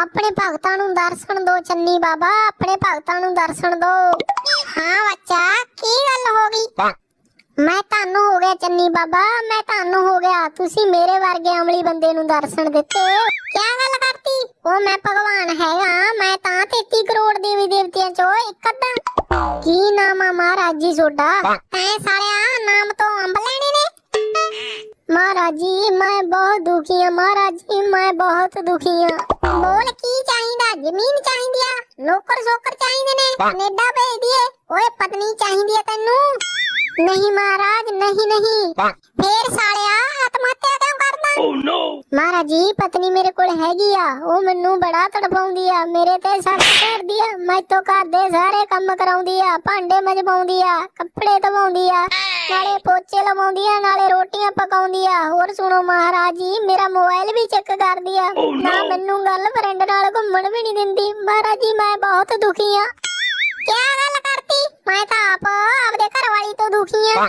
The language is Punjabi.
ਆਪਣੇ ਭਗਤਾਂ ਨੂੰ ਦਰਸ਼ਨ ਦੋ ਚੰਨੀ ਬਾਬਾ ਆਪਣੇ ਭਗਤਾਂ ਨੂੰ ਦਰਸ਼ਨ ਦੋ। ਹਾਂ ਬੱਚਾ ਕੀ ਗੱਲ ਹੋ ਗਈ? ਮੈਂ ਤੁਹਾਨੂੰ ਹੋ ਗਿਆ ਚੰਨੀ ਬਾਬਾ ਮੈਂ ਤੁਹਾਨੂੰ ਹੋ ਗਿਆ। ਤੁਸੀਂ ਮੇਰੇ ਵਰਗੇ ਅਮਲੀ ਬੰਦੇ ਨੂੰ ਦਰਸ਼ਨ ਦਿੱਤੇ। ਕੀ ਗੱਲ ਕਰਤੀ? ਉਹ ਮੈਂ ਭਗਵਾਨ ਹੈਗਾ ਮੈਂ ਤਾਂ 33 ਕਰੋੜ ਦੇਵੀ ਦੇਵਤਿਆਂ ਚੋਂ ਇੱਕ ਅੱਧਾ। ਕੀ ਨਾਮ ਆ ਮਹਾਰਾਜ ਜੀ ਤੁਹਾਡਾ? ਤੈਂ ਸਾਲਿਆ ਨਾਮ ਤੋਂ ਅੰਬ ਲੈਣੇ ਨੇ? ਮਹਾਰਾਜ ਜੀ ਮੈਂ ਬਹੁਤ ਦੁਖੀ ਹਾਂ। ਮਹਾਰਾਜ ਜੀ ਮੈਂ ਬਹੁਤ ਦੁਖੀ ਹਾਂ। ਬੋਲ ਕੀ ਚਾਹੀਦਾ? ਜ਼ਮੀਨ ਚਾਹੀਦੀ ਆ? ਨੌਕਰ ਸੋਕਰ ਚਾਹੀਦੇ ਨੇ? ਕੈਨੇਡਾ ਭੇਜ ਦੀਏ ਓਏ ਪਤਨੀ ਚਾਹੀਦੀ ਆ ਤੈਨੂੰ? ਨਹੀਂ ਮਹਾਰਾਜ ਨਹੀਂ ਨਹੀਂ। ਫੇਰ ਸਾਲਿਆ ਆਤਮ ਹੱਤਿਆ ਕਿਉਂ ਕਰਦਾ? ਮਹਾਰਾਜ ਜੀ ਪਤਨੀ ਮੇਰੇ ਕੋਲ ਹੈਗੀ ਆ। ਉਹ ਮੈਨੂੰ ਬੜਾ ਤੜਪਾਉਂਦੀ ਆ। ਮੇਰੇ ਤੇ ਸੱਟ ਕਰਦੀ ਆ। ਮੈਥੋਂ ਘਰ ਦੇ ਸਾਰੇ ਕੰਮ ਕਰਾਉਂਦੀ ਆ। ਭਾਂਡੇ ਮਜਵਾਉਂਦੀ ਆ। ਕੱਪੜੇ ਧਵਾਉਂਦੀ ਆ। ਨਾਲੇ ਪੋਚੇ ਲਵਾਉਂਦੀ ਆ ਨਾਲੇ ਰੋਟੀਆਂ ਪਕਾਉਂਦੀ ਆ। ਹੋਰ ਸੁਣੋ ਮਹਾਰਾਜ ਜੀ ਮੇਰਾ ਮੋਬਾਈਲ ਵੀ ਚੈੱਕ ਕਰਦੀ ਆ। ਨਾ ਮੈਨੂੰ ਗਰਲਫ੍ਰੈਂਡ ਨਾਲ ਘੁੰਮਣ ਵੀ ਨਹੀਂ ਦਿੰਦੀ। ਮਹਾਰਾਜ ਜੀ ਮੈਂ ਬਹੁਤ ਦੁਖੀ ਆ। ਕਿਆ ਗੱਲ ਕਰਤੀ? ਮੈਂ ਤਾਂ ਆਪ ਆਪਦੇ ਘਰ ਵਾਲੀ ਤੋਂ ਦੁਖੀ ਆ।